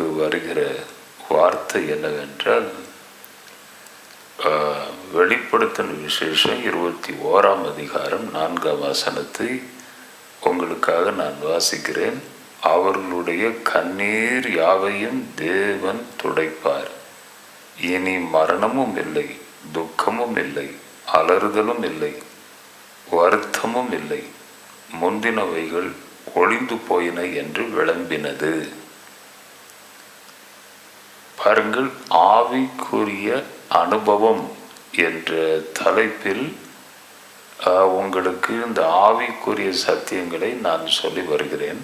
நமக்கு வருகிற வார்த்தை என்னவென்றால் வெளிப்படுத்தின விசேஷம் இருபத்தி ஓராம் அதிகாரம் நான்காம் வசனத்தை உங்களுக்காக நான் வாசிக்கிறேன். அவர்களுடைய கண்ணீர் யாவையும் தேவன் துடைப்பார். இனி மரணமும் இல்லை துக்கமும் இல்லை அலறுதலும் இல்லை வருத்தமும் இல்லை. முந்தினவைகள் ஒளிந்து போயின என்று விளம்பினது. பாருங்கள் ஆவிக்குரிய அனுபவம் என்ற தலைப்பில் உங்களுக்கு இந்த ஆவிக்குரிய சத்தியங்களை நான் சொல்லி வருகிறேன்.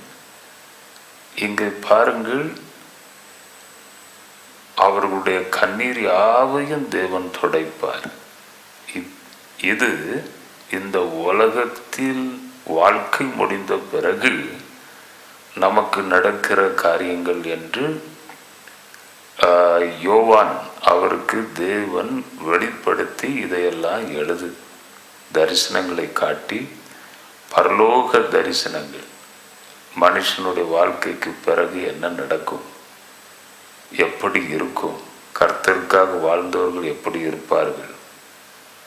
இங்கே பாருங்கள் அவர்களுடைய கண்ணீர் யாவையும் தேவன் துடைப்பார். இது இந்த உலகத்தில் வாழ்க்கை முடிந்த பிறகு நமக்கு நடக்கிற காரியங்கள் என்று யோவான் அவருக்கு தேவன் வெளிப்படுத்தி இதையெல்லாம் எழுது. தரிசனங்களை காட்டி பரலோக தரிசனங்கள். மனுஷனுடைய வாழ்க்கைக்கு பிறகு என்ன நடக்கும்? எப்படி இருக்கும்? கர்த்தருக்காக வாழ்ந்தவர்கள் எப்படி இருப்பார்கள்?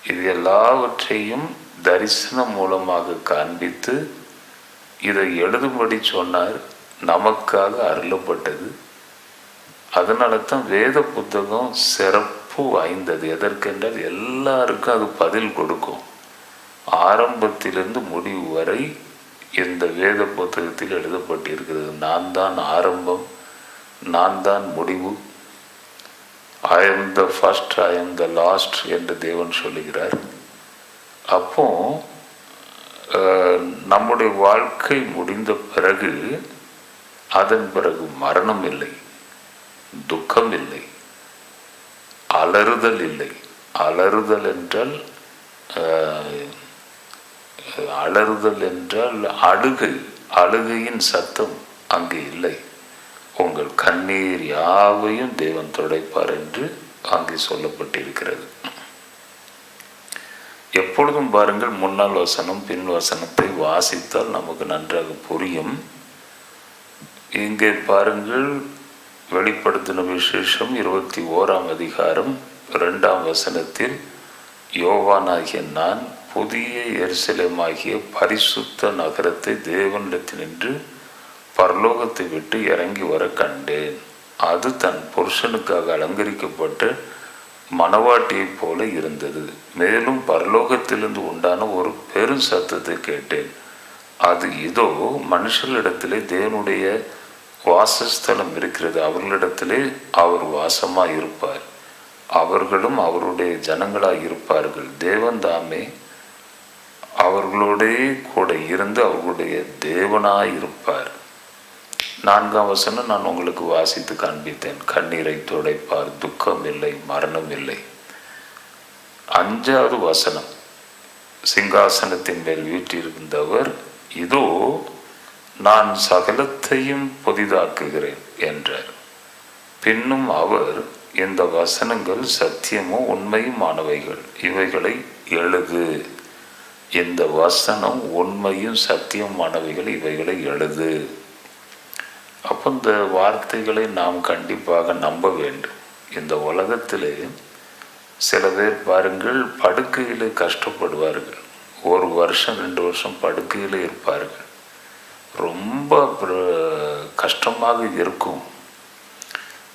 இது எல்லாவற்றையும் தரிசனம் மூலமாக காண்பித்து இதை எழுதும்படி சொன்னார். நமக்காக அருளப்பட்டது. அதனால தான் வேத புத்தகம் சிறப்பு வாய்ந்தது. எதற்கென்றால் எல்லாருக்கும் அது பதில் கொடுக்கும். ஆரம்பத்திலிருந்து முடிவு வரை இந்த வேத புத்தகத்தில் எழுதப்பட்டிருக்கிறது. நான் தான் ஆரம்பம் நான் தான் முடிவு. I am the first I am the last என்று தேவன் சொல்லுகிறார். அப்போ நம்முடைய வாழ்க்கை முடிந்த பிறகு அதன் பிறகு மரணம் இல்லை. துக்கம் இல்லை அலறுதல் இல்லை அலறுதல் என்றால் அஹ், அலறுதல் என்றால் அழுகை. அழுகையின் சத்தம் அங்கே இல்லை. உங்கள் கண்ணீர் யாவையும் தேவன் துடைப்பார் என்று அங்கே சொல்லப்பட்டிருக்கிறது. எப்பொழுதும் பாருங்கள் முன்னாள் வசனம் பின் வசனத்தை வாசித்தால் நமக்கு நன்றாக புரியும். இங்கே பாருங்கள் வெளிப்படுத்தின விசேஷம் இருபத்தி ஓராம் அதிகாரம் இரண்டாம் வசனத்தில் யோவானாகிய நான் புதிய எருசலேமாகிய பரிசுத்த நகரத்தை தேவனிடத்தினின்று பரலோகத்தை விட்டு இறங்கி வர கண்டேன். அது தன் புருஷனுக்காக அலங்கரிக்கப்பட்ட மணவாட்டியைப் போல இருந்தது. மேலும் பரலோகத்திலிருந்து உண்டான ஒரு பெரும் சத்தத்தை கேட்டேன். அது இதோ மனுஷர்களிடத்திலே தேவனுடைய வாசஸ்தலம் இருக்கிறது. அவர்களிடத்திலே அவர் வாசமாக இருப்பார். அவர்களும் அவருடைய ஜனங்களாக இருப்பார்கள். தேவன் தாமே அவர்களோடே கூட இருந்து அவர்களுடைய தேவனாய் இருப்பார். நான்காம் வசனம் நான் உங்களுக்கு வாசித்து காண்பித்தேன். கண்ணீரை துடைப்பார் துக்கம் இல்லை மரணம் இல்லை. அஞ்சாவது வசனம். சிங்காசனத்தின் மேல் வீட்டிருந்தவர் இதோ நான் சகலத்தையும் புதிதாக்குகிறேன் என்றார் பின்னும் அவர் இந்த வசனங்கள் சத்தியமும் உண்மையுமானவைகள் இவைகளை எழுது. இந்த வசனம் உண்மையும் சத்தியமானவைகள் இவைகளை எழுது. அப்போ இந்த வார்த்தைகளை நாம் கண்டிப்பாக நம்ப வேண்டும். இந்த உலகத்திலே சில பேர் பாருங்கள் படுக்கையில் கஷ்டப்படுவார்கள். ஒரு வருஷம் ரெண்டு வருஷம் படுக்கையில் இருப்பார்கள். ரொம்ப கஷ்டமாக இருக்கும்.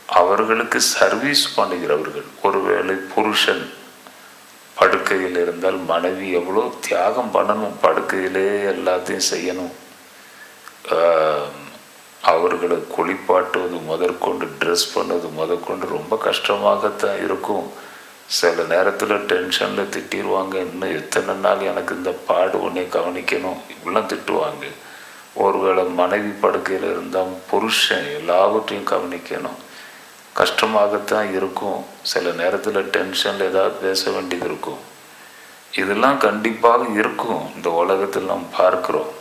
அவர்களுக்கு சர்வீஸ் பண்ணுகிறவர்கள் ஒருவேளை புருஷன் படுக்கையில் இருந்தால் மனைவி எவ்வளோ தியாகம் பண்ணணும் படுக்கையிலே எல்லாத்தையும் செய்யணும். ஆஹ், அவர்களை குளிப்பாட்டுவது முதற்கொண்டு ட்ரெஸ் பண்ணது முதற்கொண்டு ரொம்ப கஷ்டமாகத்தான் இருக்கும். சில நேரத்தில் டென்ஷனில் திட்டிடுவாங்க இன்னும் எத்தனை நாள் எனக்கு இந்த பாடு உன்னை கவனிக்கணும்? இப்படிலாம் திட்டுவாங்க. ஒருவேளை மனைவி படுக்கையில் இருந்தால் புருஷன் எல்லாவற்றையும் கவனிக்கணும். கஷ்டமாகத்தான் இருக்கும். சில நேரத்தில் டென்ஷனில் ஏதாவது பேச வேண்டியது இருக்கும். இதெல்லாம் கண்டிப்பாக இருக்கும். இந்த உலகத்தில் நாம் பார்க்குறோம்.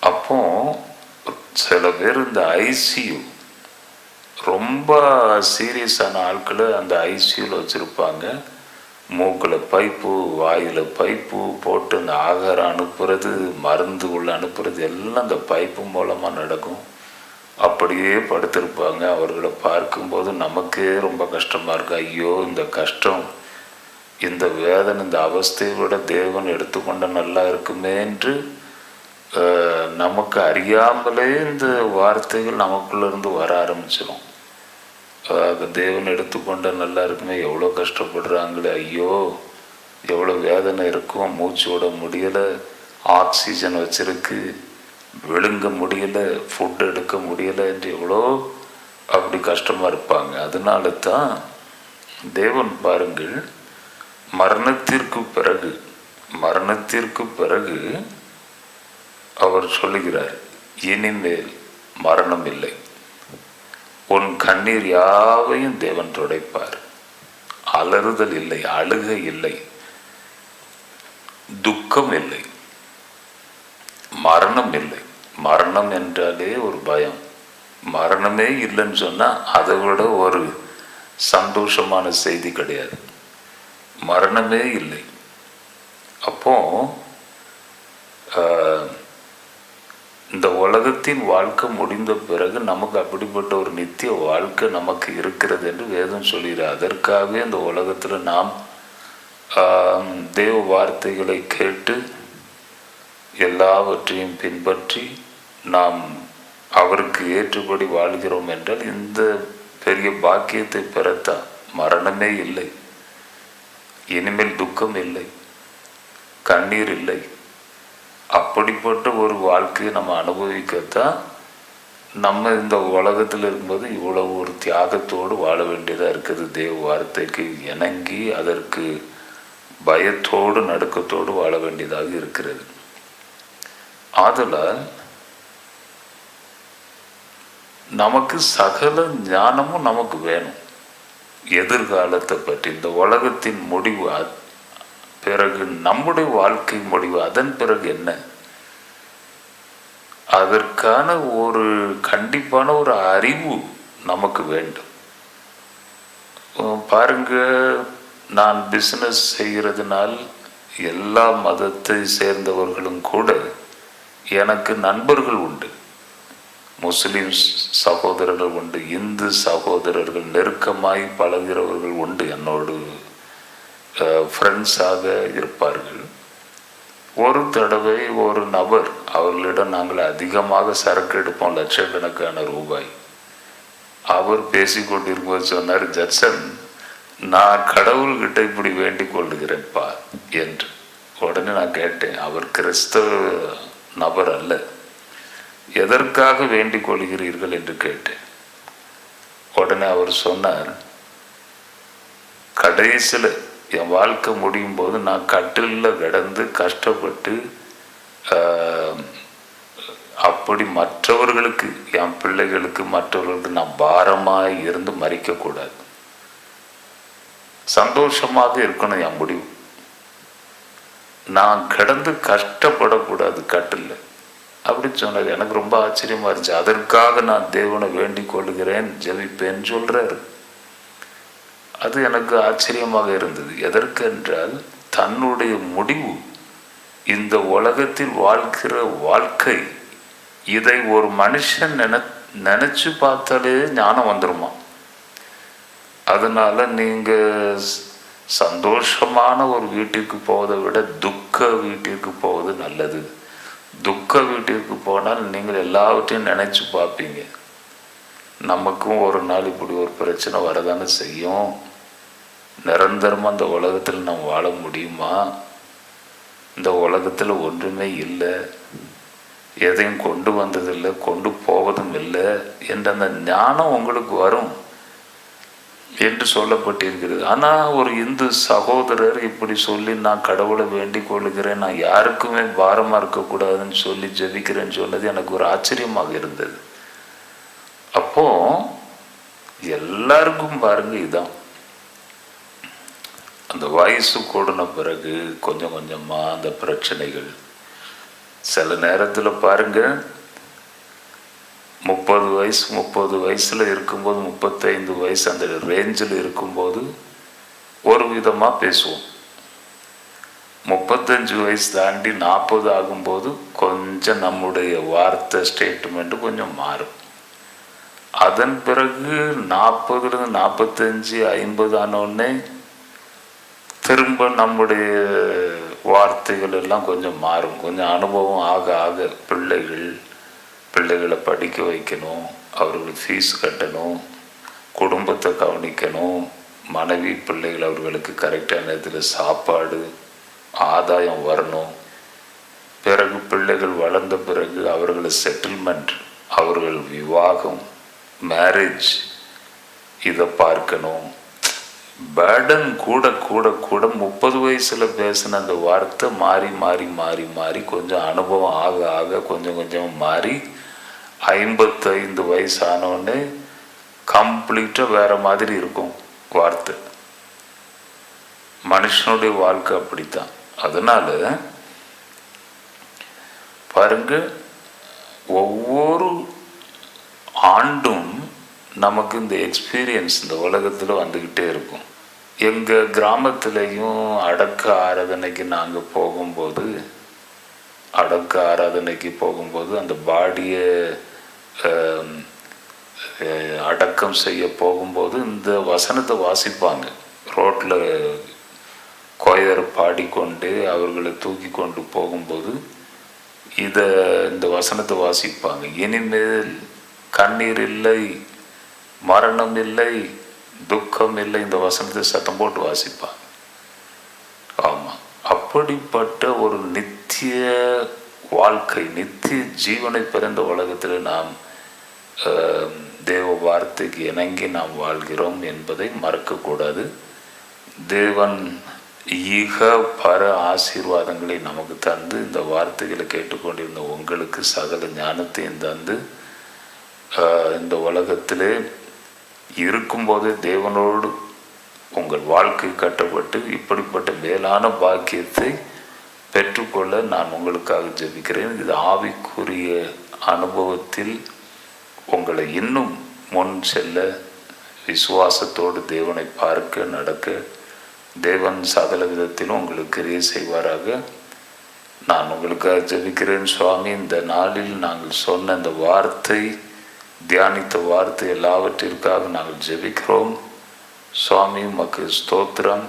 அப்போ சில பேர் இந்த ஐசியூ ரொம்ப சீரியஸான ஆட்களை அந்த ஐசியூவில் வச்சுருப்பாங்க. மூக்கில் பைப்பு வாயில் பைப்பு போட்டு அந்த ஆகாரம் அனுப்புறது மருந்து உள்ள அனுப்புறது எல்லாம் அந்த பைப்பு மூலமாக நடக்கும். அப்படியே படுத்திருப்பாங்க. அவர்களை பார்க்கும்போது நமக்கே ரொம்ப கஷ்டமாக இருக்கு. ஐயோ இந்த கஷ்டம் இந்த வேதனை இந்த அவஸ்தையை விட தேவன் எடுத்துக்கொண்ட நல்லா இருக்குமே என்று நமக்கு அறியாமலே இந்த வார்த்தைகள் நமக்குள்ளேருந்து வர ஆரம்பிச்சிடும் அதாவது தேவன் எடுத்துக்கொண்ட நல்லா இருக்குமே எவ்வளோ கஷ்டப்படுறாங்களே ஐயோ எவ்வளோ வேதனை இருக்கும் மூச்சு விட முடியலை ஆக்சிஜன் வச்சிருக்கு விழுங்க முடியலை ஃபுட் எடுக்க முடியலை என்று எவ்வளோ அப்படி கஷ்டமாக இருப்பாங்க. அதனால தான் தேவன் பாருங்கள் மரணத்திற்கு பிறகு மரணத்திற்கு பிறகு அவர் சொல்லுகிறார் இனிமேல் மரணம் இல்லை. உன் கண்ணீர் யாவையும் தேவன் துடைப்பார். அலறுதல் இல்லை அழுகை இல்லை துக்கம் இல்லை மரணம் இல்லை. மரணம் என்றாலே ஒரு பயம். மரணமே இல்லைன்னு சொன்னால் அதை விட ஒரு சந்தோஷமான செய்தி கிடையாது. மரணமே இல்லை. அப்போது ஆஹ், இந்த உலகத்தின் வாழ்க்கை முடிந்த பிறகு நமக்கு அப்படிப்பட்ட ஒரு நித்திய வாழ்க்கை நமக்கு இருக்கிறது என்று வேதம் சொல்கிறார். அதற்காகவே இந்த உலகத்தில் நாம் தேவ வார்த்தைகளை கேட்டு எல்லாவற்றையும் பின்பற்றி நாம் அவருக்கு ஏற்றுபடி வாழ்கிறோம் என்றால் இந்த பெரிய பாக்கியத்தை பெறத்தான் மரணமே இல்லை. இனிமேல் துக்கம் இல்லை. கண்ணீர் இல்லை. அப்படிப்பட்ட ஒரு வாழ்க்கையை நம்ம அனுபவிக்கத்தான் நம்ம இந்த உலகத்தில் இருக்கும்போது இவ்வளவு ஒரு தியாகத்தோடு வாழ வேண்டியதாக இருக்குது. தேவ வார்த்தைக்கு இணங்கி அதற்கு பயத்தோடு நடுக்கத்தோடு வாழ வேண்டியதாக இருக்கிறது. ஆதலால் நமக்கு சகல ஞானமும் நமக்கு வேணும். எதிர்காலத்தை பற்றி இந்த உலகத்தின் முடிவு பிறகு நம்முடைய வாழ்க்கை முடிவு அதன் பிறகு என்ன? அதற்கான ஒரு கண்டிப்பான ஒரு அறிவு நமக்கு வேண்டும். பாருங்க நான் பிஸ்னஸ் செய்கிறதுனால் எல்லா மதத்தை சேர்ந்தவர்களும் கூட எனக்கு நண்பர்கள் உண்டு. முஸ்லிம் சகோதரர்கள் உண்டு இந்து சகோதரர்கள் நெருக்கமாய் பழகிறவர்கள் உண்டு என்னோடு. ஃப்ரெண்ட்ஸாக இருப்பார்கள். ஒரு தடவை ஒரு நபர் அவர்களிடம் நாங்கள் அதிகமாக சரக்கு எடுப்போம் லட்சக்கணக்கான ரூபாய். அவர் பேசிக்கொண்டிருக்கும்போது சொன்னார் ஜட்சன் நான் கடவுள்கிட்ட இப்படி வேண்டிக் கொள்ளுகிறேன்ப்பா என்று. உடனே நான் கேட்டேன் அவர் கிறிஸ்தவ நபர் அல்ல. எதற்காக வேண்டிக் கொள்கிறீர்கள்? என்று கேட்டேன். உடனே அவர் சொன்னார் கடைசியில் என் வாழ்க்கை முடியும் போது நான் கட்டிலில் கிடந்து கஷ்டப்பட்டு அப்படி மற்றவர்களுக்கு என் பிள்ளைகளுக்கு மற்றவர்களுக்கு நான் பாரமாக இருந்து மறிக்கக்கூடாது சந்தோஷமாக இருக்கணும் என் முடிவு. நான் கிடந்து கஷ்டப்படக்கூடாது கட்டில் அப்படி சொன்னார் எனக்கு ரொம்ப ஆச்சரியமா இருந்துச்சு. அதற்காக நான் தேவனை வேண்டிக் கொள்கிறேன் ஜெபிப்பேன்னு சொல்றாரு. அது எனக்கு ஆச்சரியமாக இருந்தது. எதற்கென்றால் தன்னுடைய முடிவு இந்த உலகத்தில் வாழ்கிற வாழ்க்கை இதை ஒரு மனுஷன் நினை நினச்சி பார்த்தாலே ஞானம் வந்துருமா? அதனால் நீங்கள் சந்தோஷமான ஒரு வீட்டுக்கு போவதை விட துக்க வீட்டிற்கு போவது நல்லது. துக்க வீட்டிற்கு போனால் நீங்கள் எல்லாவற்றையும் நினச்சி பார்ப்பீங்க. நமக்கும் ஒரு நாள் இப்படி ஒரு பிரச்சனை வரதானே செய்யும்? நிரந்தரமாக அந்த உலகத்தில் நாம் வாழ முடியுமா? இந்த உலகத்தில் ஒன்றுமே இல்லை. எதையும் கொண்டு வந்ததில்லை கொண்டு போவதும் இல்லை என்ற அந்த ஞானம் உங்களுக்கு வரும் என்று சொல்லப்பட்டிருக்கிறது. ஆனால் ஒரு இந்து சகோதரர் இப்படி சொல்லி நான் கடவுளை வேண்டிக் கொள்கிறேன் நான் யாருக்குமே பாரமாக இருக்கக்கூடாதுன்னு சொல்லி ஜெபிக்கிறேன்னு சொன்னது எனக்கு ஒரு ஆச்சரியமாக இருந்தது. அப்போ எல்லாருக்கும் பாருங்க இதான். அந்த வயசு கூடின பிறகு கொஞ்சம் கொஞ்சமாக அந்த பிரச்சனைகள். சில நேரத்தில் பாருங்கள் முப்பது வயசு முப்பது வயசில் இருக்கும்போது முப்பத்தைந்து வயசு அந்த ரேஞ்சில் இருக்கும்போது ஒரு விதமாக பேசுவோம். முப்பத்தஞ்சு வயசு தாண்டி நாற்பது ஆகும்போது கொஞ்சம் நம்முடைய வார்த்தை ஸ்டேட்மெண்ட்டு கொஞ்சம் மாறும். அதன் பிறகு நாற்பதுலேருந்து நாற்பத்தஞ்சு ஐம்பது ஆனோடனே திரும்ப நம்முடைய வார்த்தைகள் எல்லாம் கொஞ்சம் மாறும். கொஞ்சம் அனுபவம் ஆக ஆக பிள்ளைகள் பிள்ளைகளை படிக்க வைக்கணும் அவர்களுக்கு ஃபீஸ் கட்டணும் குடும்பத்தை கவனிக்கணும் மனைவி பிள்ளைகள் அவர்களுக்கு கரெக்டான நேரத்தில் சாப்பாடு ஆதாயம் வரணும். பிறகு பிள்ளைகள் வளர்ந்த பிறகு அவர்களை செட்டில்மெண்ட் அவர்கள் விவாகம் மேரேஜ் இதை பார்க்கணும். பேர்டன் கூட கூட கூட முப்பது வயசுல பேசின அந்த வார்த்தை மாறி மாறி மாறி மாறி கொஞ்சம் அனுபவம் ஆக ஆக கொஞ்சம் கொஞ்சம் மாறி ஐம்பத்தைந்து வயசு ஆனவுடனே கம்ப்ளீட்டாக வேற மாதிரி இருக்கும் வார்த்தை. மனுஷனுடைய வாழ்க்கை அப்படித்தான். அதனால பாருங்க ஒவ்வொரு ஆண்டும் நமக்கு இந்த எக்ஸ்பீரியன்ஸ் இந்த உலகத்தில் வந்துக்கிட்டே இருக்கும். எங்கள் கிராமத்துலேயும் அடக்க ஆராதனைக்கு நாங்கள் போகும்போது அடக்க ஆராதனைக்கு போகும்போது அந்த பாடியை அடக்கம் செய்ய போகும்போது இந்த வசனத்தை வாசிப்பாங்க. ரோட்டில் கோயர் பாடிக்கொண்டு அவர்களை தூக்கி கொண்டு போகும்போது இதை இந்த வசனத்தை வாசிப்பாங்க. இனிமேல் கண்ணீர் இல்லை மரணம் இல்லை துக்கம் இல்லை இந்த வசனத்தை சத்தம் போட்டு வாசிப்பான் ஆமாம் அப்படிப்பட்ட ஒரு நித்திய வாழ்க்கை நித்திய ஜீவனை பிறந்த உலகத்தில் நாம் தேவ வார்த்தைக்கு இணங்கி நாம் வாழ்கிறோம் என்பதை மறக்கக்கூடாது. தேவன் ஈக பர ஆசீர்வாதங்களை நமக்கு தந்து இந்த வார்த்தைகளை கேட்டுக்கொண்டிருந்த உங்களுக்கு சகல ஞானத்தையும் தந்து இந்த உலகத்திலே இருக்கும்போதே தேவனோடு உங்கள் வாழ்க்கை கட்டப்பட்டு இப்படிப்பட்ட மேலான பாக்கியத்தை பெற்றுக்கொள்ள நான் உங்களுக்காக ஜெபிக்கிறேன். இது ஆவிக்குரிய அனுபவத்தில் உங்களை இன்னும் முன் செல்ல விசுவாசத்தோடு தேவனை பார்க்க நடக்க தேவன் சகல விதத்திலும் உங்களுக்கு கிரியை செய்வாராக. நான் உங்களுக்காக ஜெபிக்கிறேன் சுவாமி. இந்த நாளில் நாங்கள் சொன்ன இந்த வார்த்தை தியானித்த வார்த்தை எல்லாவற்றிற்காக நாங்கள் ஜெபிக்கிறோம். சுவாமி உமக்கு ஸ்தோத்திரம்.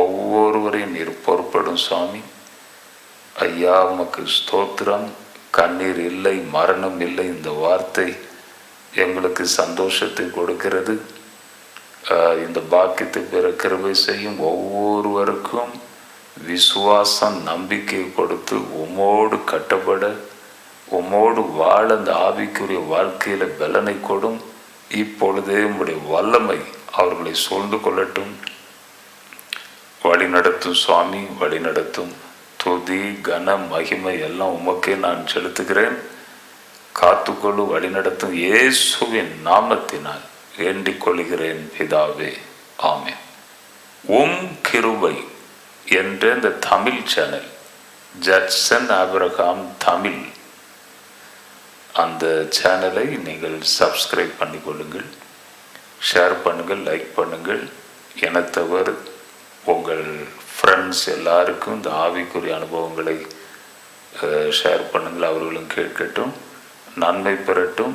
ஒவ்வொருவரையும் நீர் பொறுப்படும் சுவாமி. ஐயா உமக்கு ஸ்தோத்திரம். கண்ணீர் இல்லை மரணம் இல்லை இந்த வார்த்தை எங்களுக்கு சந்தோஷத்தை கொடுக்கிறது. இந்த பாக்கியத்தை பிற கிருபை செய்யும் ஒவ்வொருவருக்கும் விசுவாசம் நம்பிக்கை கொடுத்து உமோடு கட்டப்பட உமோடு வாழ அந்த ஆவிக்குரிய வாழ்க்கையில் பலனை கொடும். இப்பொழுதே உம்முடைய வல்லமை அவர்களை சூழ்ந்து கொள்ளட்டும். வழி நடத்தும் சுவாமி வழி நடத்தும் துதி கன மகிமை எல்லாம் உமக்கே நான் செலுத்துகிறேன். காத்துக்கொள்ளு வழி நடத்தும் இயேசுவின் நாமத்தினால் வேண்டிக் கொள்கிறேன் பிதாவே. ஆமே உம் கிருபை என்ற இந்த தமிழ் சேனல். ஜட்சன் ஆபிரகாம் தமிழ் அந்த சேனலை நீங்கள் சப்ஸ்கிரைப் பண்ணிக்கொள்ளுங்கள் ஷேர் பண்ணுங்கள் லைக் பண்ணுங்கள். என தவிர உங்கள் ஃப்ரெண்ட்ஸ் எல்லாருக்கும் இந்த ஆவிக்குரிய அனுபவங்களை ஷேர் பண்ணுங்கள் அவர்களும் கேட்கட்டும். நன்மை பெறட்டும்.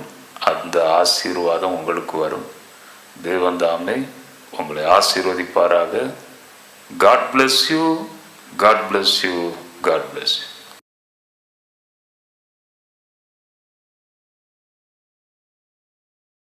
அந்த ஆசீர்வாதம் உங்களுக்கு வரும். தேவன் தாமே உங்களை ஆசீர்வதிப்பாராக. God bless you God bless you God bless you